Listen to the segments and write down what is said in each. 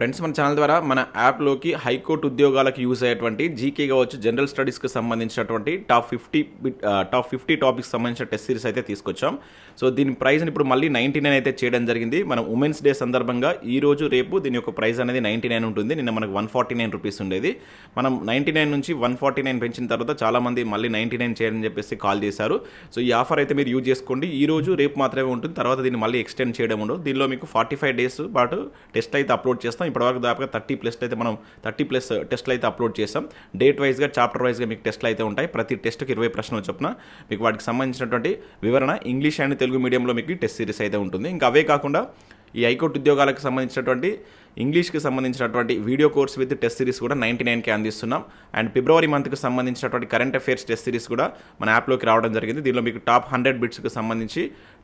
Friends మన channel ద్వారా మన యాప్లోకి హైకోర్టు ఉద్యోగాలకు యూజ్ అయ్యేటువంటి జీకే కావచ్చు జనరల్ స్టడీస్కి సంబంధించినటువంటి top fifty top fifty topics సంబంధించిన టెస్ట్ సిరీస్ అయితే తీసుకొచ్చాం. సో దీని ప్రైస్ని ఇప్పుడు మళ్ళీ నైంటీ నైన్ అయితే చేయడం జరిగింది. మనం ఉమెన్స్ డే సందర్భంగా ఈ రోజు రేపు దీని యొక్క ప్రైస్ అనేది నైంటీ నైన్ ఉంటుంది. నిన్న మనకు వన్ ఫార్టీ నైన్ రూపీస్ ఉండేది. మనం నైంటీ నైన్ నుంచి వన్ ఫార్టీ నైన్ పెంచిన తర్వాత చాలామంది మళ్ళీ నైంటీ నైన్ చేయాలని చెప్పేసి కాల్ చేశారు. సో ఈ ఆఫర్ అయితే మీరు యూజ్ చేసుకోండి. ఈ రోజు రేపు మాత్రమే ఉంటుంది. తర్వాత దీన్ని మళ్ళీ ఎక్స్టెండ్ చేయడం ఉండదు. దీనిలో మీకు ఫార్టీ ఫైవ్ డేస్ పాటు టెస్ట్ అయితే అప్లోడ్ చేస్తాం. ఇప్పటివరకు దాదాపుగా థర్టీ ప్లస్ అయితే మనం థర్టీ ప్లస్ టెస్ట్లు అయితే అప్లోడ్ చేస్తాం డేట్ వైజ్గా చాప్టర్ వైజ్గా మీకు టెస్ట్లు అయితే ఉంటాయి. ప్రతి టెస్ట్కి ఇరవై ప్రశ్నలు చొప్పున మీకు వాటికి సంబంధించినటువంటి వివరణ ఇంగ్లీష్ అండ్ తెలుగు మీడియంలో మీకు టెస్ట్ సిరీస్ అయితే ఉంటుంది. ఇంకా అవే కాకుండా ఈ హైకోర్టు ఉద్యోగాలకు సంబంధించినటువంటి ఇంగ్లీష్కి సంబంధించినటువంటి video course with test series కూడా నైంటీ నైన్కి అందిస్తున్నాం. అండ్ ఫిబ్రవరి మంత్కి సంబంధించినటువంటి కరెంట్ అఫైర్స్ టెస్ట్ సిరీస్ కూడా మన యాప్లోకి రావడం జరిగింది. దీనిలో మీకు టాప్ హండ్రెడ్ బిట్స్కి సంబంధించి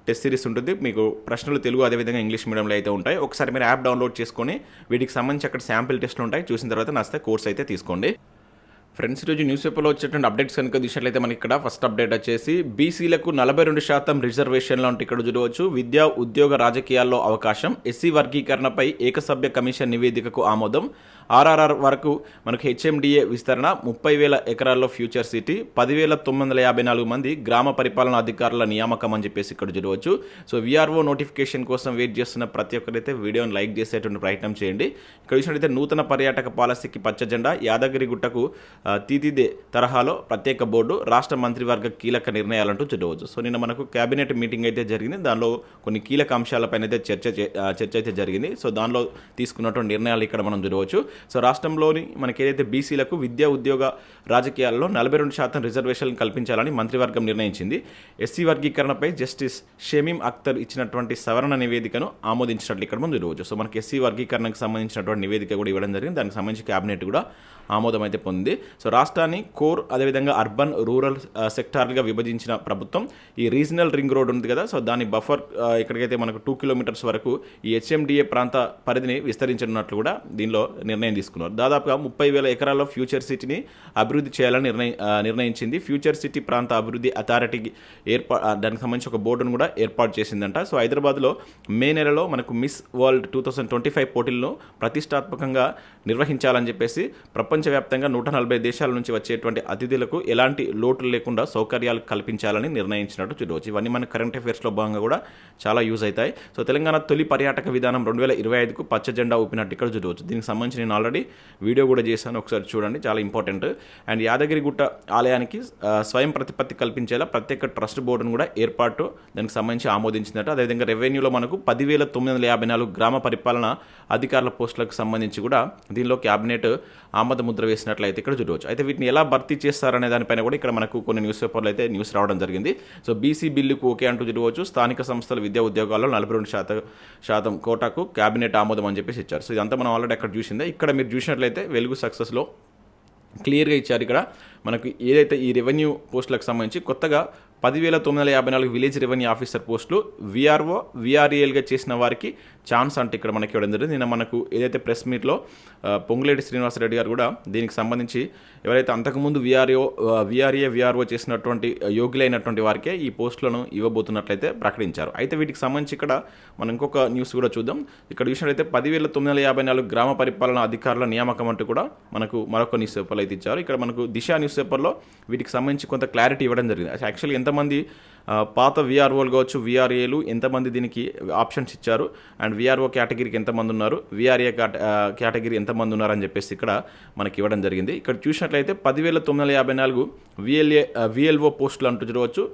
టెస్ట్ సిరీస్ ఉంటుంది. మీకు ప్రశ్నలు తెలుగు అదేవిధంగా ఇంగ్లీష్ మీడియంలో అయితే ఉంటాయి. ఒకసారి మీరు యాప్ డౌన్లోడ్ చేసుకొని వీటికి సంబంధించి అక్కడ శాంపిల్ టెస్ట్లు ఉంటాయి. చూసిన తర్వాత నచ్చితే కోర్స్ అయితే తీసుకోండి. ఫ్రెండ్స్ ఈరోజు న్యూస్ పేపర్లో వచ్చేటువంటి అప్డేట్స్ కనుక చూసినట్లయితే మనకి ఇక్కడ ఫస్ట్ అప్డేట్ వచ్చేసి బీసీలకు నలభై రెండు శాతం రిజర్వేషన్లు అంటే ఇక్కడ చూడవచ్చు. విద్యా ఉద్యోగ రాజకీయాల్లో అవకాశం. ఎస్సీ వర్గీకరణపై ఏకసభ్య కమిషన్ నివేదికకు ఆమోదం. ఆర్ఆర్ఆర్ వరకు మనకు హెచ్ఎండిఏ విస్తరణ ముప్పై వేల ఎకరాల్లో ఫ్యూచర్ సిటీ పదివేల తొమ్మిది వందల యాభై నాలుగు మంది గ్రామ పరిపాలనా అధికారుల నియామకం అని చెప్పేసి ఇక్కడ చూడవచ్చు. సో విఆర్ఓ నోటిఫికేషన్ కోసం వెయిట్ చేస్తున్న ప్రతి ఒక్కరైతే వీడియోని లైక్ చేసేటువంటి ప్రయత్నం చేయండి. ఇక్కడ చూసినట్లయితే నూతన పర్యాటక పాలసీకి పచ్చ జెండా యాదగిరిగుట్టకు ఆ, తీతిదే తరహాలో ప్రత్యేక బోర్డు రాష్ట్ర మంత్రివర్గ కీలక నిర్ణయాలంటూ చూడవచ్చు. సో నిన్న మనకు కేబినెట్ మీటింగ్ అయితే జరిగింది. దానిలో కొన్ని కీలక అంశాలపైన అయితే చర్చ చే- చర్చ అయితే జరిగింది. సో దానిలో తీసుకున్నటువంటి నిర్ణయాలు ఇక్కడ మనం చూడవచ్చు. సో రాష్ట్రంలోని మనకి ఏదైతే బీసీలకు విద్యా ఉద్యోగ రాజకీయాల్లో నలభై రెండు శాతం రిజర్వేషన్లు కల్పించాలని మంత్రివర్గం నిర్ణయించింది. ఎస్సీ వర్గీకరణపై జస్టిస్ షమీం అఖ్తర్ ఇచ్చినటువంటి సవరణ నివేదికను ఆమోదించినట్లు ఇక్కడ ముందు రోజు సో మనకి ఎస్సీ వర్గీకరణకు సంబంధించినటువంటి నివేదిక కూడా ఇవ్వడం జరిగింది. దానికి సంబంధించి కేబినెట్ కూడా ఆమోదం అయితే పొందింది. సో రాష్ట్రాన్ని కోర్ అదేవిధంగా అర్బన్ రూరల్ సెక్టార్లుగా విభజించిన ప్రభుత్వం ఈ రీజనల్ రింగ్ రోడ్ ఉంది కదా. సో దాని బఫర్ ఇక్కడికైతే మనకు టూ కిలోమీటర్స్ వరకు ఈ హెచ్ఎండిఏ ప్రాంత పరిధిని విస్తరించనున్నట్లు కూడా దీనిలో నిర్ణయం తీసుకున్నారు. దాదాపుగా ముప్పై వేల ఎకరాల్లో ఫ్యూచర్ సిటీని అభివృద్ధి చేయాలని నిర్ణయి నిర్ణయించింది. ఫ్యూచర్ సిటీ ప్రాంత అభివృద్ధి అథారిటీకి ఏర్పా దానికి సంబంధించి ఒక బోర్డును కూడా ఏర్పాటు చేసిందంట. సో హైదరాబాద్లో మే నెలలో మనకు Miss World two thousand twenty five పోటీలను ప్రతిష్టాత్మకంగా నిర్వహించాలని చెప్పేసి ప్రపంచవ్యాప్తంగా నూట నలభై దేశాల నుంచి వచ్చేటువంటి అతిథులకు ఎలాంటి లోటు లేకుండా సౌకర్యాలు కల్పించాలని నిర్ణయించినట్టు చూడవచ్చు. ఇవన్నీ మన కరెంట్ అఫైర్స్లో భాగంగా కూడా చాలా యూజ్ అవుతాయి. సో తెలంగాణ తొలి పర్యాటక విధానం రెండు వేల ఇరవై ఐదుకు పచ్చ జెండా ఊపినట్టు ఇక్కడ చూడవచ్చు. దీనికి సంబంధించి నేను ఆల్రెడీ వీడియో కూడా చేశాను ఒకసారి చూడండి చాలా ఇంపార్టెంట్ అండ్ యాదగిరిగుట్ట ఆలయానికి స్వయం ప్రతిపత్తి కల్పించేలా ప్రత్యేక ట్రస్ట్ బోర్డును కూడా ఏర్పాటు దానికి సంబంధించి ఆమోదించినట్టు. అదేవిధంగా రెవెన్యూలో మనకు పదివేల తొమ్మిది వందల యాభై నాలుగు గ్రామ పరిపాలన అధికారుల పోస్టులకు సంబంధించి కూడా దీనిలో క్యాబినెట్ ఆమోద ముద్ర వేసినట్లయితే ఇక్కడ చూడవచ్చు. అయితే వీటిని ఎలా భర్తీ చేస్తారనే దానిపైన కూడా ఇక్కడ మనకు కొన్ని న్యూస్ పేపర్లు అయితే న్యూస్ రావడం జరిగింది. సో బీసీ బిల్లుకు ఓకే అంటూ చూడవచ్చు. స్థానిక సంస్థల విద్యా ఉద్యోగాల్లో నలభై రెండు శాతం శాతం కోటాకు క్యాబినెట్ ఆమోదం అని చెప్పేసి ఇచ్చారు. సో ఇదంతా మనం ఆల్రెడీ అక్కడ చూసిందే. ఇక్కడ మీరు చూసినట్లయితే వెలుగు సక్సెస్లో క్లియర్గా ఇచ్చారు ఇక్కడ. మనకు ఏదైతే ఈ రెవెన్యూ పోస్టులకు సంబంధించి కొత్తగా పదివేల తొమ్మిది వందల యాభై నాలుగు విలేజ్ రెవెన్యూ ఆఫీసర్ పోస్టులు విఆర్ఓ విఆర్ఏఎల్గా చేసిన వారికి ఛాన్స్ అంటే ఇక్కడ మనకి ఇవ్వడం జరిగింది. నిన్న మనకు ఏదైతే ప్రెస్ మీట్లో పొంగులేటి శ్రీనివాసరెడ్డి గారు కూడా దీనికి సంబంధించి ఎవరైతే అంతకుముందు విఆర్ఓ విఆర్ఏ విఆర్ఓ చేసినటువంటి యోగ్యులైనటువంటి వారికే ఈ పోస్టులను ఇవ్వబోతున్నట్లయితే ప్రకటించారు. అయితే వీటికి సంబంధించి ఇక్కడ మనం ఇంకొక న్యూస్ కూడా చూద్దాం. ఇక్కడ చూసినట్లయితే పదివేల తొమ్మిది వందల యాభై నాలుగు గ్రామ పరిపాలన అధికారుల నియామకం అంటూ కూడా మనకు మరొక న్యూస్ పేపర్లు అయితే ఇచ్చారు. ఇక్కడ మనకు దిశ న్యూస్ పేపర్లో వీటికి సంబంధించి కొంత క్లారిటీ ఇవ్వడం జరిగింది. యాక్చువల్లీ ఎంతమంది పాత విఆర్ఓలు కావచ్చు విఆర్ఏలు ఎంతమంది దీనికి ఆప్షన్స్ ఇచ్చారు? అండ్ విఆర్ఓ కేటగిరీకి ఎంతమంది ఉన్నారు? విఆర్ఏ కేటగిరీ ఎంతమంది ఉన్నారని చెప్పేసి ఇక్కడ మనకి ఇవ్వడం జరిగింది. ఇక్కడ చూసినట్లయితే పదివేల తొమ్మిది వందల యాభై నాలుగు విఎల్ఏ విఎల్ఓ పోస్టులు అంటూ చూడవచ్చు.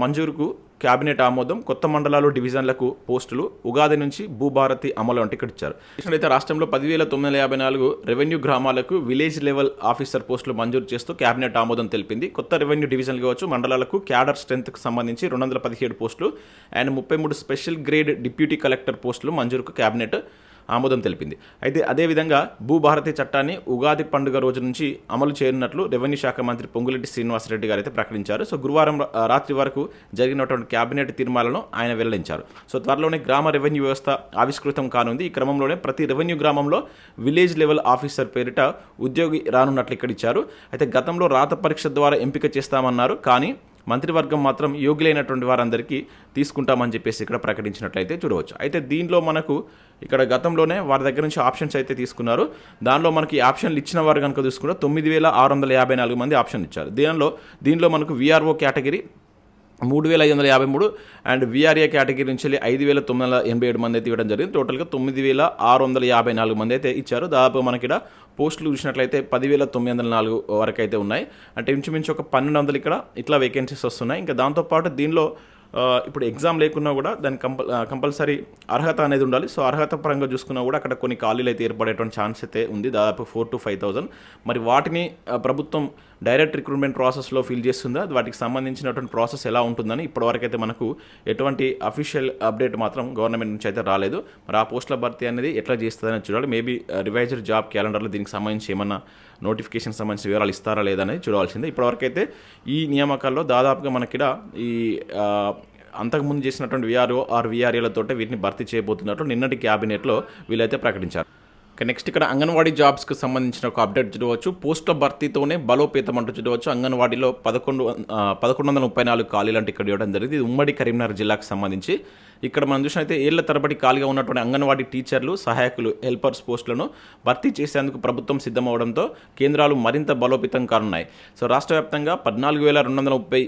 మంజూరుకు కేబినెట్ ఆమోదం. కొత్త మండలాలు డివిజన్లకు పోస్టులు. ఉగాది నుంచి భూభారతి అమలు అంటే ఇక్కడ ఇచ్చారు. అయితే రాష్ట్రంలో పదివేల తొమ్మిది వందల యాభై నాలుగు రెవెన్యూ గ్రామాలకు విలేజ్ లెవెల్ ఆఫీసర్ పోస్టులు మంజూరు చేస్తూ కేబినెట్ ఆమోదం తెలిపింది. కొత్త రెవెన్యూ డివిజన్లు కావచ్చు మండలాలకు క్యాడర్ స్ట్రెంత్కి సంబంధించి రెండు వందల పదిహేడు పోస్టులు అండ్ ముప్పై మూడు స్పెషల్ గ్రేడ్ డిప్యూటీ కలెక్టర్ పోస్టులు మంజూరుకు కేబినెట్ ఆమోదం తెలిపింది. అయితే అదేవిధంగా భూభారతి చట్టాన్ని ఉగాది పండుగ రోజు నుంచి అమలు చేయనున్నట్లు రెవెన్యూ శాఖ మంత్రి పొంగులెట్టి శ్రీనివాసరెడ్డి గారు అయితే ప్రకటించారు. సో గురువారం రాత్రి వరకు జరిగినటువంటి కేబినెట్ తీర్మానాలను ఆయన వెల్లడించారు. సో త్వరలోనే గ్రామ రెవెన్యూ వ్యవస్థ ఆవిష్కృతం కానుంది. ఈ క్రమంలోనే ప్రతి రెవెన్యూ గ్రామంలో విలేజ్ లెవెల్ ఆఫీసర్ పేరిట ఉద్యోగి రానున్నట్లు ఇక్కడ ఇచ్చారు. అయితే గతంలో రాత పరీక్ష ద్వారా ఎంపిక చేస్తామన్నారు. కానీ మంత్రివర్గం మాత్రం యోగ్యులైనటువంటి వారందరికీ తీసుకుంటామని చెప్పేసి ఇక్కడ ప్రకటించినట్లయితే చూడవచ్చు. అయితే దీనిలో మనకు ఇక్కడ గతంలోనే వారి దగ్గర నుంచి ఆప్షన్స్ అయితే తీసుకున్నారు. దానిలో మనకి ఆప్షన్లు ఇచ్చిన వారు కనుక చూసుకుంటే తొమ్మిది వేల ఆరు వందల యాభై నాలుగు మంది ఆప్షన్ ఇచ్చారు. దీనిలో దీనిలో మనకు విఆర్ఓ కేటగిరీ మూడు వేల ఐదు వందల యాభై మూడు అండ్ విఆర్ఏ కేటగిరీ నుంచి వెళ్ళి ఐదు వేల తొమ్మిది వందల ఎనభై ఏడు మంది అయితే ఇవ్వడం జరిగింది. టోటల్గా తొమ్మిది వేల ఆరు వందల యాభై నాలుగు మంది అయితే ఇచ్చారు. దాదాపు మనకి ఇక్కడ పోస్టులు చూసినట్లయితే పదివేల తొమ్మిది వందల నాలుగు వరకు అయితే ఉన్నాయి. అంటే ఇంచుమించు ఒక పన్నెండు వందలు ఇక్కడ ఇట్లా వేకెన్సీస్ వస్తున్నాయి. ఇంకా దాంతోపాటు దీనిలో ఇప్పుడు ఎగ్జామ్ లేకున్నా కూడా దాని కంపల్ కంపల్సరీ అర్హత అనేది ఉండాలి. సో అర్హత పరంగా చూసుకున్నా కూడా అక్కడ కొన్ని ఖాళీలు అయితే ఏర్పడేటువంటి ఛాన్స్ అయితే ఉంది. దాదాపు ఫోర్ టు ఫైవ్ థౌసండ్ మరి వాటిని ప్రభుత్వం డైరెక్ట్ రిక్రూట్మెంట్ ప్రాసెస్లో ఫిల్ చేస్తుందా? వాటికి సంబంధించినటువంటి ప్రాసెస్ ఎలా ఉంటుందని ఇప్పటివరకైతే మనకు ఎటువంటి అఫీషియల్ అప్డేట్ మాత్రం గవర్నమెంట్ నుంచి అయితే రాలేదు. మరి ఆ పోస్టుల భర్తీ అనేది ఎట్లా చేస్తుందని చూడాలి. మేబీ రివైజర్ జాబ్ క్యాలెండర్లో దీనికి సంబంధించి ఏమన్నా నోటిఫికేషన్ సంబంధించిన వివరాలు ఇస్తారా లేదా అనేది చూడవలసిందే. ఇప్పటివరకు ఈ నియామకాల్లో దాదాపుగా మనకిడ ఈ అంతకుముందు చేసినటువంటి విఆర్ఓ ఆర్ విఆర్ఏలతో వీటిని భర్తీ చేయబోతున్నట్లు నిన్నటి క్యాబినెట్లో వీళ్ళైతే ప్రకటించారు. నెక్స్ట్ ఇక్కడ అంగన్వాడీ జాబ్స్కి సంబంధించిన ఒక అప్డేట్ చూడవచ్చు పోస్టుల భర్తీతోనే బలోపేతం అంటూ చూడవచ్చు అంగన్వాడీలో పదకొండు పదకొండు వందల ముప్పై నాలుగు ఖాళీలు అంటే ఇక్కడ ఇవ్వడం జరిగింది. ఇది ఉమ్మడి కరీంనగర్ జిల్లాకు సంబంధించి. ఇక్కడ మనం చూసినైతే ఏళ్ళ తరబడి ఖాళీగా ఉన్నటువంటి అంగన్వాడీ టీచర్లు సహాయకులు హెల్పర్స్ పోస్టులను భర్తీ చేసేందుకు ప్రభుత్వం సిద్ధమవడంతో కేంద్రాలు మరింత బలోపేతం కానున్నాయి. సో రాష్ట్ర వ్యాప్తంగా పద్నాలుగు వేల రెండు వందల ముప్పై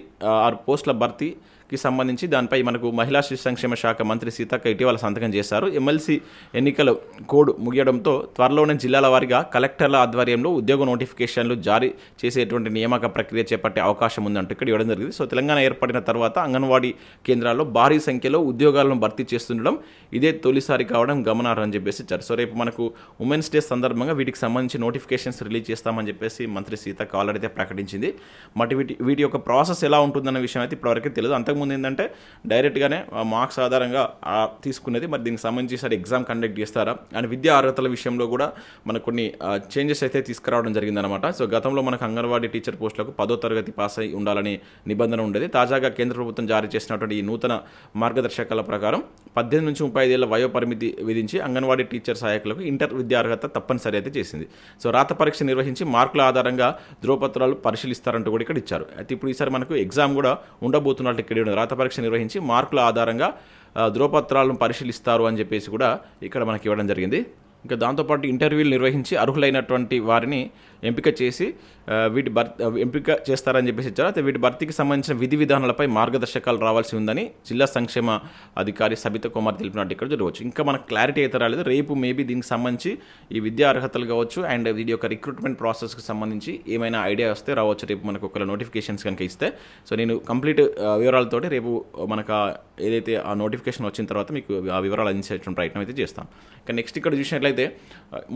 ఆరు పోస్టుల భర్తీ కి సంబంధించి దానిపై మనకు మహిళా శిశు సంక్షేమ శాఖ మంత్రి సీతక్క ఇటీవల సంతకం చేశారు. ఎమ్మెల్సీ ఎన్నికల కోడ్ ముగియడంతో త్వరలోనే జిల్లాల వారీగా కలెక్టర్ల ఆధ్వర్యంలో ఉద్యోగ నోటిఫికేషన్లు జారీ చేసేటువంటి నియామక ప్రక్రియ చేపట్టే అవకాశం ఉందంటూ ఇక్కడ ఇవ్వడం జరిగింది. సో తెలంగాణ ఏర్పడిన తర్వాత అంగన్వాడీ కేంద్రాల్లో భారీ సంఖ్యలో ఉద్యోగాలను భర్తీ చేస్తుండడం ఇదే తొలిసారి కావడం గమనార్హం అని చెప్పేసి ఇచ్చారు సో రేపు మనకు ఉమెన్స్ డే సందర్భంగా వీటికి సంబంధించి నోటిఫికేషన్స్ రిలీజ్ చేస్తామని చెప్పేసి మంత్రి సీతక్క ఆల్రెడీ ప్రకటించింది. మరి వీటి వీటి యొక్క ప్రాసెస్ ఎలా ఉంటుందన్న విషయం అయితే ఇప్పటివరకు తెలియదు. అంతకు అంతకుముందు ఏంటంటే డైరెక్ట్గానే మార్క్స్ ఆధారంగా తీసుకునేది. మరి దీనికి సంబంధించి సార్ ఎగ్జామ్ కండక్ట్ చేస్తారా? అండ్ విద్యా అర్హతల విషయంలో కూడా మనకు కొన్ని చేంజెస్ అయితే తీసుకురావడం జరిగిందనమాట సో గతంలో మనకు అంగన్వాడీ టీచర్ పోస్టులకు పదో తరగతి పాస్ అయి ఉండాలని నిబంధన ఉండేది. తాజాగా కేంద్ర ప్రభుత్వం జారీ చేసినటువంటి ఈ నూతన మార్గదర్శకాల ప్రకారం పద్దెనిమిది నుంచి ముప్పై ఐదేళ్ళ వయో పరిమితి విధించి అంగన్వాడీ టీచర్ సహాయకులకు ఇంటర్ విద్యా అర్హత తప్పనిసరి అయితే చేసింది. సో రాత పరీక్ష నిర్వహించి మార్కుల ఆధారంగా ధ్రువపత్రాలు పరిశీలిస్తారంటూ కూడా ఇక్కడ ఇచ్చారు. అయితే ఇప్పుడు ఈసారి మనకు ఎగ్జామ్ కూడా ఉండబోతున్నట్టు ఇక్కడ ఉంది. రాత పరీక్ష నిర్వహించి మార్కుల ఆధారంగా ధృవపత్రాలను పరిశీలిస్తారు అని చెప్పేసి కూడా ఇక్కడ మనకి ఇవ్వడం జరిగింది ఇంకా దాంతోపాటు ఇంటర్వ్యూలు నిర్వహించి అర్హులైనటువంటి వారిని ఎంపిక చేసి వీటి భర్ ఎంపిక చేస్తారని చెప్పేసి ఇచ్చారు. అయితే వీటి భర్తీకి సంబంధించిన విధి విధానాలపై మార్గదర్శకాలు రావాల్సి ఉందని జిల్లా సంక్షేమ అధికారి సబిత కుమార్ తెలిపినట్టు ఇక్కడ చూడవచ్చు ఇంకా మనకు క్లారిటీ అయితే రాలేదు. రేపు మేబీ దీనికి సంబంధించి ఈ విద్యా అర్హతలు కావచ్చు అండ్ వీటి యొక్క రిక్రూట్మెంట్ ప్రాసెస్కి సంబంధించి ఏమైనా ఐడియా వస్తే రావచ్చు. రేపు మనకు ఒకవేళ నోటిఫికేషన్స్ కనుక ఇస్తే. సో నేను కంప్లీట్ వివరాలతోటి రేపు మనకు ఏదైతే ఆ నోటిఫికేషన్ వచ్చిన తర్వాత మీకు ఆ వివరాలు అందించేటువంటి ప్రయత్నం అయితే చేస్తాం ఇంకా నెక్స్ట్ ఇక్కడ చూసినట్లయితే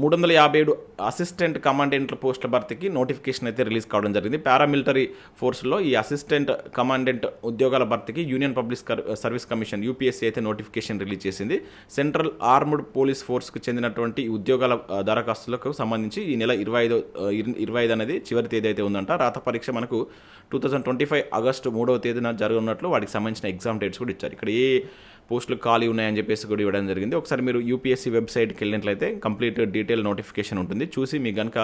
మూడు వందల యాభై ఏడు అసిస్టెంట్ కమాండెంట్ల పోస్టుల భర్తీకి నోటిఫికేషన్ అయితే రిలీజ్ కావడం జరిగింది. పారామిలిటరీ ఫోర్స్లో ఈ అసిస్టెంట్ కమాండెంట్ ఉద్యోగాల భర్తీకి union public service commission UPSC అయితే నోటిఫికేషన్ రిలీజ్ చేసింది. సెంట్రల్ ఆర్మ్డ్ పోలీస్ ఫోర్స్కి చెందినటువంటి ఉద్యోగాల దరఖాస్తులకు సంబంధించి ఈ నెల ఇరవై ఐదు ఇరవై ఐదు అనేది చివరి తేదీ అయితే ఉందంట. రాత పరీక్ష మనకు two thousand twenty five August మూడవ తేదీన జరగనున్నట్లు వాటికి సంబంధించిన ఎగ్జామ్ డేట్స్ కూడా ఇచ్చారు. ఇక్కడ ఏ పోస్టులు ఖాళీ ఉన్నాయని చెప్పేసి కూడా ఇవ్వడం జరిగింది. ఒకసారి మీరు యూపీఎస్సీ వెబ్సైట్కి వెళ్ళినట్లయితే కంప్లీట్ డీటెయిల్ నోటిఫికేషన్ ఉంటుంది. చూసి మీకు కనుక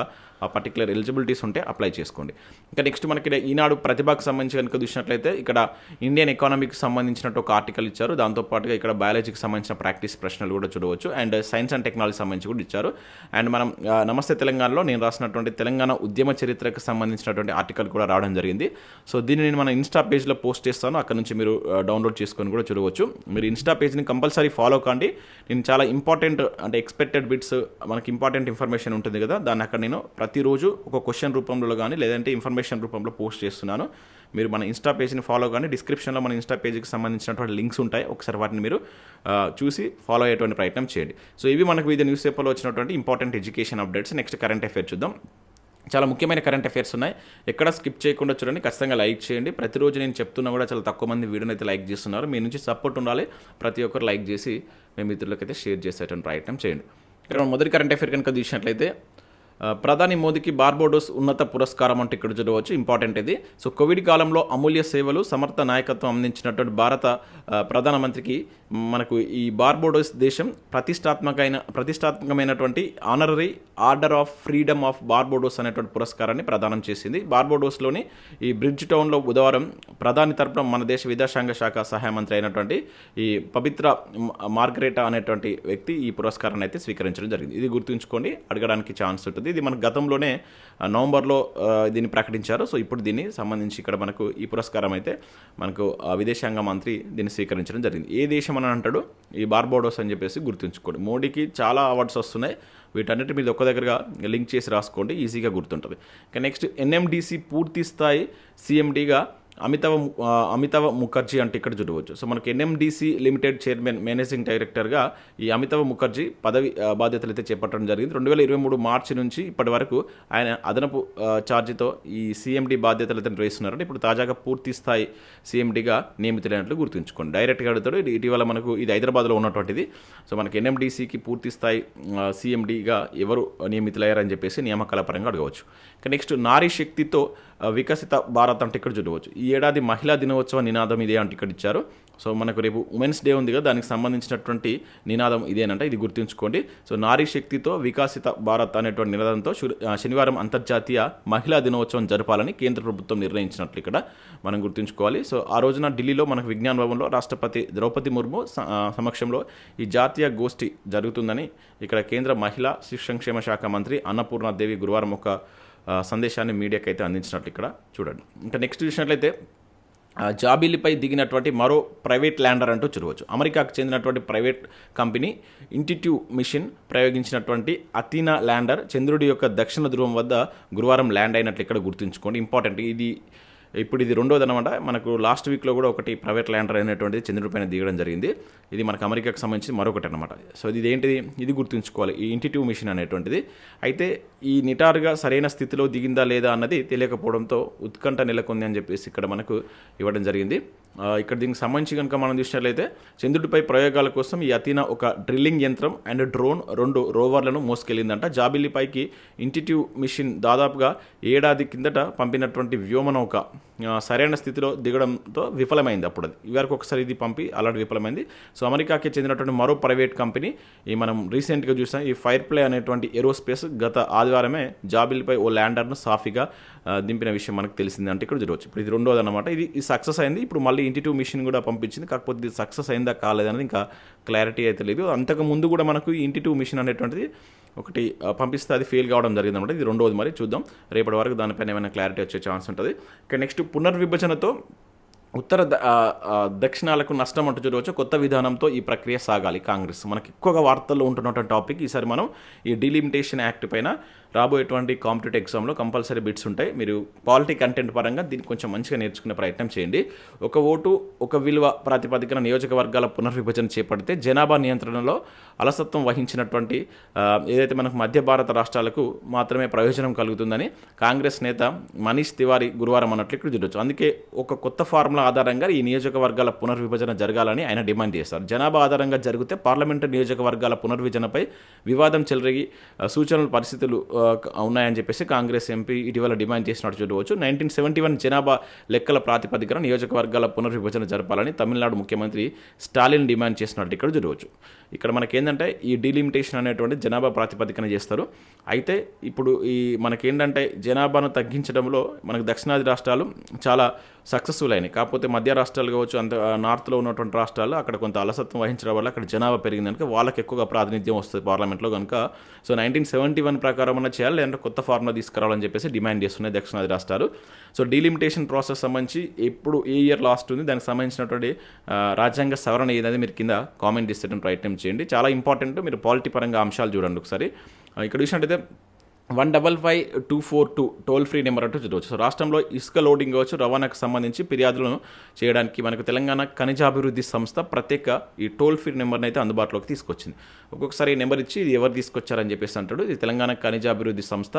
ఆ పర్టికులర్ ఎలిజిబిలిటీస్ ఉంటే అప్లై చేసుకోండి. ఇంకా నెక్స్ట్ మనకి ఈనాడు ప్రతిభకు సంబంధించి కనుక చూసినట్లయితే ఇక్కడ ఇండియన్ ఎకానమీకి సంబంధించినట్టు ఒక ఆర్టికల్ ఇచ్చారు. దాంతోపాటుగా ఇక్కడ బయాలజీకి సంబంధించిన ప్రాక్టీస్ ప్రశ్నలు కూడా చూడవచ్చు అండ్ సైన్స్ అండ్ టెక్నాలజీ సంబంధించి కూడా ఇచ్చారు. అండ్ మనం నమస్తే తెలంగాణలో నేను రాసినటువంటి తెలంగాణ ఉద్యమ చరిత్రకు సంబంధించినటువంటి ఆర్టికల్ కూడా రావడం జరిగింది. సో దీన్ని నేను మన ఇన్స్టా పేజ్లో పోస్ట్ చేస్తాను. అక్కడ నుంచి మీరు డౌన్లోడ్ చేసుకొని కూడా చూడవచ్చు. మీరు ఇన్స్టా పేజ్ని కంపల్సరీ ఫాలో కాండి. నేను చాలా ఇంపార్టెంట్ అంటే ఎక్స్పెక్టెడ్ బిట్స్ మనకి ఇంపార్టెంట్ ఇన్ఫర్మేషన్ ఉంటుంది కదా దాన్ని అక్కడ నేను ప్రతిరోజు ఒక క్వశ్చన్ రూపంలో కానీ లేదంటే ఇన్ఫర్మేషన్ రూపంలో పోస్ట్ చేస్తున్నాను. మీరు మన ఇన్స్టా పేజ్ని ఫాలో కానీ డిస్క్రిప్షన్లో మన ఇన్స్టా పేజ్కి సంబంధించినటువంటి లింక్స్ ఉంటాయి. ఒకసారి వాటిని మీరు చూసి ఫాలో అయ్యేటువంటి ప్రయత్నం చేయండి. సో ఇవి మనకు వివిధ న్యూస్ పేపర్లో వచ్చినటువంటి important education updates. Next current affair చూద్దాం. చాలా ముఖ్యమైన కరెంట్ అఫైర్స్ ఉన్నాయి. ఎక్కడ స్కిప్ చేయకుండా చూడండి. ఖచ్చితంగా లైక్ చేయండి. ప్రతిరోజు నేను చెప్తున్నా కూడా చాలా తక్కువ మంది వీడియోని అయితే లైక్ చేస్తున్నారు. మీ నుంచి సపోర్ట్ ఉండాలి. ప్రతి ఒక్కరు లైక్ చేసి మీ మిత్రులకైతే షేర్ చేసేటువంటి ప్రయత్నం చేయండి. ఇక్కడ మొదటి కరెంట్ అఫైర్ కనుక చూసినట్లయితే ప్రధాని మోదీకి బార్బోడోస్ ఉన్నత పురస్కారం అంటే ఇక్కడ చూడవచ్చు ఇంపార్టెంట్ ఇది. సో కోవిడ్ కాలంలో అమూల్య సేవలు సమర్థ నాయకత్వం అందించినటువంటి భారత ప్రధానమంత్రికి మనకు ఈ బార్బోడోస్ దేశం ప్రతిష్టాత్మకమైన ప్రతిష్టాత్మకమైనటువంటి honorary order of freedom of Barbados అనేటువంటి పురస్కారాన్ని ప్రదానం చేసింది. బార్బోడోస్లోని ఈ బ్రిడ్జ్ టౌన్లో బుధవారం ప్రధాని తరపున మన దేశ విదేశాంగ శాఖ సహాయ మంత్రి అయినటువంటి ఈ పవిత్ర మార్గరేటా అనేటువంటి వ్యక్తి ఈ పురస్కారాన్ని అయితే స్వీకరించడం జరిగింది. ఇది గుర్తుంచుకోండి. అడగడానికి ఛాన్స్ ఉంటుంది. ఇది మన గతంలోనే నవంబర్లో దీన్ని ప్రకటించారు. సో ఇప్పుడు దీన్ని సంబంధించి ఇక్కడ మనకు ఈ పురస్కారం అయితే మనకు విదేశాంగ మంత్రి దీన్ని స్వీకరించడం జరిగింది. ఏ దేశం అని అంటాడు? ఈ బార్బోడోస్ అని చెప్పేసి గుర్తుంచుకోండి. మోడీకి చాలా అవార్డ్స్ వస్తున్నాయి. వీటన్నిటి మీద ఒక్క దగ్గరగా లింక్ చేసి రాసుకోండి. ఈజీగా గుర్తుంటుంది. ఇక నెక్స్ట్ ఎన్ఎండిసి పూర్తి స్థాయి సీఎండీగా అమితావ్ ము- ముఖర్జీ అంటే ఇక్కడ చూడవచ్చు. సో మనకి ఎన్ఎండిసి లిమిటెడ్ చైర్మన్ మేనేజింగ్ డైరెక్టర్గా ఈ అమితావ్ ముఖర్జీ పదవి బాధ్యతలు అయితే చేపట్టడం జరిగింది. రెండు వేల ఇరవై మూడు మార్చి నుంచి ఇప్పటి వరకు ఆయన అదనపు ఛార్జీతో ఈ సీఎండి బాధ్యతలు అయితే నిర్వహిస్తున్నారంటే ఇప్పుడు తాజాగా పూర్తి స్థాయి సీఎండిగా నియమితులైనట్లు గుర్తుంచుకోండి. డైరెక్ట్గా అడుగుతాడు ఇటీవల మనకు ఇది హైదరాబాద్లో ఉన్నటువంటిది. సో మనకి ఎన్ఎండిసికి పూర్తి స్థాయి సీఎండిగా ఎవరు నియమితులయ్యారని చెప్పేసి నియామకాల పరంగా అడగవచ్చు. ఇక నెక్స్ట్ నారీ శక్తితో వికసిత భారత్ అంటే ఇక్కడ చూడవచ్చు. ఈ ఏడాది మహిళా దినోత్సవ నినాదం ఇదే అంటే ఇక్కడ ఇచ్చారు. సో మనకు రేపు ఉమెన్స్ డే ఉంది కదా దానికి సంబంధించినటువంటి నినాదం ఇదేనంట ఇది గుర్తుంచుకోండి. సో నారీ శక్తితో వికాసిత భారత్ అనేటువంటి నినాదంతో శనివారం అంతర్జాతీయ మహిళా దినోత్సవం జరపాలని కేంద్ర ప్రభుత్వం నిర్ణయించినట్లు ఇక్కడ మనం గుర్తుంచుకోవాలి. సో ఆ రోజున ఢిల్లీలో మనకు విజ్ఞాన్ భవన్లో రాష్ట్రపతి ద్రౌపది ముర్ము స- సమక్షంలో ఈ జాతీయ గోష్ఠి జరుగుతుందని ఇక్కడ కేంద్ర మహిళా శిక్షణ సంక్షేమ శాఖ మంత్రి అన్నపూర్ణాదేవి గురువారం ఒక సందేశాన్ని మీడియాకి అయితే అందించినట్లు ఇక్కడ చూడండి. ఇంకా నెక్స్ట్ చూసినట్లయితే ఆ, జాబిలిపై దిగినటువంటి మరో ప్రైవేట్ ల్యాండర్ అంటూ చూడవచ్చు. అమెరికాకు చెందినటువంటి ప్రైవేట్ కంపెనీ ఇంటిట్యూ మిషన్ ప్రయోగించినటువంటి అథీనా ల్యాండర్ చంద్రుడి యొక్క దక్షిణ ధ్రువం వద్ద గురువారం ల్యాండ్ అయినట్లు ఇక్కడ గుర్తుంచుకోండి. ఇంపార్టెంట్ ఇది ఇప్పుడు ఇది రెండోది అనమాట మనకు లాస్ట్ వీక్లో కూడా ఒకటి ప్రైవేట్ ల్యాండర్ అయినటువంటిది చంద్రుడి పైన దిగడం జరిగింది. ఇది మనకు అమెరికాకు సంబంధించి మరొకటి అనమాట సో ఇది ఏంటిది? ఇది గుర్తుంచుకోవాలి. ఈ ఇంటిటివ్ మిషన్ అనేటువంటిది. అయితే ఈ నిటారుగా సరైన స్థితిలో దిగిందా లేదా అన్నది తెలియకపోవడంతో ఉత్కంఠ నెలకొంది అని చెప్పేసి ఇక్కడ మనకు ఇవ్వడం జరిగింది. ఇక్కడ దీనికి సంబంధించి కనుక మనం చూసినట్లయితే చంద్రుడిపై ప్రయోగాల కోసం ఈ అతీన ఒక డ్రిల్లింగ్ యంత్రం అండ్ డ్రోన్ రెండు రోవర్లను మోసుకెళ్ళిందంట. జాబిల్లిపైకి ఇంటిట్యూ మిషన్ దాదాపుగా ఏడాది కిందట పంపినటువంటి వ్యోమనౌక సరైన స్థితిలో దిగడంతో విఫలమైంది అప్పుడు అది ఇవరకు ఒకసారి ఇది పంపి అలాంటి విఫలమైంది. సో అమెరికాకి చెందినటువంటి మరో ప్రైవేట్ కంపెనీ ఈ మనం రీసెంట్గా చూసాం ఈ ఫైర్ ప్లే అనేటువంటి ఏరోస్పేస్ గత ఆదివారమే జాబిల్పై ఓ ల్యాండర్ను సాఫీగా దింపిన విషయం మనకు తెలిసింది అంటే ఇక్కడ జరగచ్చు ఇప్పుడు ఇది రెండోది అనమాట ఇది సక్సెస్ అయింది. ఇప్పుడు మళ్ళీ ఇంటి టూ మిషన్ కూడా పంపించింది. కాకపోతే ఇది సక్సెస్ అయిందా కాలేదనేది ఇంకా క్లారిటీ అయితే లేదు. అంతకు ముందు కూడా మనకు ఇంటిటివ్ ఇంటి టూ మిషన్ అనేటువంటిది ఒకటి పంపిస్తే అది ఫెయిల్ కావడం జరిగింది అనమాట ఇది రెండవది మరి చూద్దాం. రేపటి వరకు దానిపైన ఏమైనా క్లారిటీ వచ్చే ఛాన్స్ ఉంటుంది. ఇక నెక్స్ట్ పునర్విభజనతో ఉత్తర దక్షిణాలకు నష్టం అంటూ చూడవచ్చు. కొత్త విధానంతో ఈ ప్రక్రియ సాగాలి కాంగ్రెస్. మనకి ఎక్కువగా వార్తల్లో ఉంటున్నటువంటి టాపిక్ ఈసారి మనం ఈ డీలిమిటేషన్ యాక్ట్ పైన రాబోయేటువంటి కాంపిటేటివ్ ఎగ్జామ్లో కంపల్సరీ బిట్స్ ఉంటాయి. మీరు పాలిటీ కంటెంట్ పరంగా దీన్ని కొంచెం మంచిగా నేర్చుకునే ప్రయత్నం చేయండి. ఒక ఓటు ఒక విలువ ప్రాతిపదికన నియోజకవర్గాల పునర్విభజన చేపడితే జనాభా నియంత్రణలో అలసత్వం వహించినటువంటి ఏదైతే మనకు మధ్య భారత రాష్ట్రాలకు మాత్రమే ప్రయోజనం కలుగుతుందని కాంగ్రెస్ నేత మనీష్ తివారీ గురువారం అన్నట్లు ఇక్కడ చూడొచ్చు. అందుకే ఒక కొత్త ఫార్ములా ఆధారంగా ఈ నియోజకవర్గాల పునర్విభజన జరగాలని ఆయన డిమాండ్ చేస్తారు. జనాభా ఆధారంగా జరిగితే పార్లమెంటు నియోజకవర్గాల పునర్విభజనపై వివాదం చెలరేగి సూచనలు పరిస్థితులు ఉన్నాయని చెప్పేసి కాంగ్రెస్ ఎంపీ ఇటీవల డిమాండ్ చేసినట్టు చూడవచ్చు. నైన్టీన్ సెవెంటీ వన్ జనాభా లెక్కల ప్రాతిపదికన నియోజకవర్గాల పునర్విభజన జరపాలని తమిళనాడు ముఖ్యమంత్రి స్టాలిన్ డిమాండ్ చేసినట్టు ఇక్కడ చూడవచ్చు. ఇక్కడ మనకేంటంటే ఈ డీలిమిటేషన్ అనేటువంటి జనాభా ప్రాతిపదికన చేస్తారు. అయితే ఇప్పుడు ఈ మనకేంటంటే జనాభాను తగ్గించడంలో మనకు దక్షిణాది రాష్ట్రాలు చాలా సక్సెస్ఫుల్ అయినాయి. కాకపోతే మధ్య రాష్ట్రాలు కావచ్చు అంత నార్త్లో ఉన్నటువంటి రాష్ట్రాలు అక్కడ కొంత అలసత్వం వహించడం వల్ల అక్కడ జనాభా పెరిగింది కనుక వాళ్ళకి ఎక్కువగా ప్రాతినిధ్యం వస్తుంది పార్లమెంట్లో కనుక. సో నైన్టీన్ సెవెంటీ వన్ ప్రకారం అన్న చేయాలి లేదంటే కొత్త ఫార్ములా తీసుకురావాలని చెప్పేసి డిమాండ్ చేస్తున్నాయి దక్షిణాది రాష్ట్రాలు. సో డీలిమిటేషన్ ప్రాసెస్ సంబంధించి ఎప్పుడు ఏ ఇయర్ లాస్ట్ ఉంది దానికి సంబంధించినటువంటి రాజ్యాంగ సవరణ ఏదైనా మీరు కింద కామెంట్ చేసేటువంటి ప్రయత్నం చేయండి చాలా ఇంపార్టెంట్. మీరు పాలిటీ పరంగా అంశాలు చూడండి ఒకసారి. ఇక్కడ చూసినట్టయితే one double five two four two toll free number అంటూ చూడవచ్చు. సో రాష్ట్రంలో ఇసుక లోడింగ్ కావచ్చు రవాణాకు సంబంధించి ఫిర్యాదులను చేయడానికి మనకు తెలంగాణ ఖనిజాభివృద్ధి సంస్థ ప్రత్యేక ఈ టోల్ ఫ్రీ నెంబర్ని అయితే అందుబాటులోకి తీసుకొచ్చింది. ఒక్కొక్కసారి ఈ నెంబర్ ఇచ్చి ఇది ఎవరు తీసుకొచ్చారని చెప్పేసి అంటాడు. ఇది తెలంగాణ ఖనిజాభివృద్ధి సంస్థ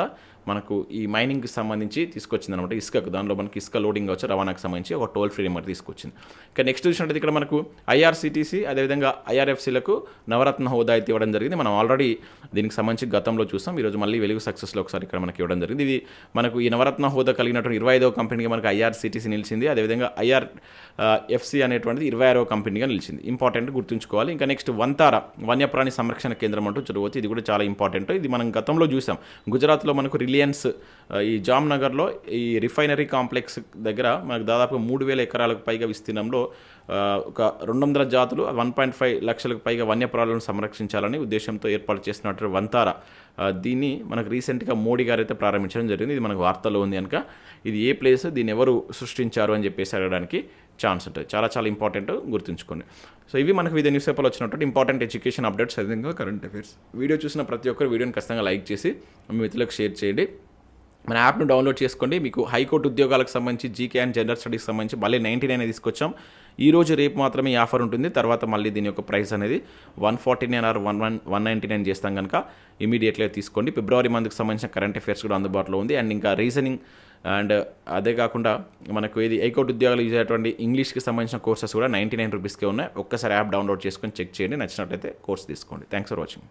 మనకు ఈ మైనింగ్కి సంబంధించి తీసుకొచ్చింది అనమాట ఇసుకకు దానిలో మనకి ఇసుక లోడింగ్ కావచ్చు రవాణాకు సంబంధించి ఒక టోల్ ఫ్రీ నెంబర్ తీసుకొచ్చింది. ఇక నెక్స్ట్ చూసినట్టు ఇక్కడ మనకు ఐఆర్సీటీసీ అదేవిధంగా ఐఆర్ఎఫ్సీలకు నవరత్న హోదా అయితే ఇవ్వడం జరిగింది. మనం ఆల్రెడీ దీనికి సంబంధించి గతంలో చూసాం. ఈరోజు మళ్ళీ వెలుగు సక్సెస్లో ఒకసారి ఇక్కడ మనకి ఇవ్వడం జరిగింది. ఇది మనకు ఈ నవరత్న హోదా కలిగినటువంటి ఇరవై ఐదవ కంపెనీగా మనకు ఐఆర్సీటీసీ నిలిచింది. అదేవిధంగా ఐఆర్ ఎఫ్సి అనేటువంటిది ఇరవై ఆరో కంపెనీగా నిలిచింది. ఇంపార్టెంట్ గుర్తుంచుకోవాలి. ఇంకా నెక్స్ట్ వంతార వన్యప్రాణి సంరక్షణ కేంద్రం అంటూ చూడవచ్చు ఇది కూడా చాలా ఇంపార్టెంట్. ఇది మనం గతంలో చూసాం. గుజరాత్లో మనకు రిలయన్స్ ఈ జామ్నగర్లో ఈ రిఫైనరీ కాంప్లెక్స్ దగ్గర మనకు దాదాపు మూడు వేల ఎకరాలకు పైగా విస్తీర్ణంలో ఒక రెండు వందల జాతులు వన్ పాయింట్ ఫైవ్ లక్షలకు పైగా వన్యప్రాణులను సంరక్షించాలని ఉద్దేశంతో ఏర్పాటు చేసినట్టు వంతార. దీన్ని మనకు రీసెంట్గా మోడీ గారు అయితే ప్రారంభించడం జరిగింది. ఇది మనకు వార్తల్లో ఉంది కనుక. ఇది ఏ ప్లేస్ దీన్ని ఎవరు సృష్టించారు అని చెప్పేసి అడగడానికి ఛాన్స్ ఉంటుంది. చాలా చాలా ఇంపార్టెంట్ గుర్తుంచుకోండి. సో ఇవి మనకు వివిధ న్యూస్ పేపర్లో వచ్చినటువంటి ఇంపార్టెంట్ ఎడ్యుకేషన్ అప్డేట్స్. అదేవిధంగా కరెంట్ అఫైర్స్. వీడియో చూసిన ప్రతి ఒక్కరు వీడియోని ఖచ్చితంగా లైక్ చేసి మీ మిత్రులకు షేర్ చేయండి. మన యాప్ను డౌన్లోడ్ చేసుకోండి. మీకు హైకోర్టు ఉద్యోగాలకు సంబంధించి జీకే అండ్ జనరల్ స్టడీస్ సంబంధించి మళ్ళీ నైంటీ నైన్ తీసుకొచ్చాం. ఈ రోజు రేపు మాత్రమే ఈ ఆఫర్ ఉంటుంది. తర్వాత మళ్ళీ దీని యొక్క ప్రైస్ అనేది one forty nine or one one one ninety nine చేస్తాం కనుక ఇమీడియట్గా తీసుకోండి. ఫిబ్రవరి మంత్కి సంబంధించిన కరెంట్ అఫైర్స్ కూడా అందుబాటులో ఉంది. అండ్ ఇంకా రీజనింగ్ అండ్ అదే కాకుండా మనకు ఇది హైకోర్టు ఉద్యోగాలు యూజ్ అయ్యేటువంటి ఇంగ్లీష్కి సంబంధించిన కోర్సెస్ కూడా నైంటీ నైన్ రూపీస్కే ఉన్నాయి. ఒక్కసారి యాప్ డౌన్లోడ్ చేసుకొని చెక్ చేయండి. నచ్చినట్లయితే కోర్స్ తీసుకోండి. Thanks for watching.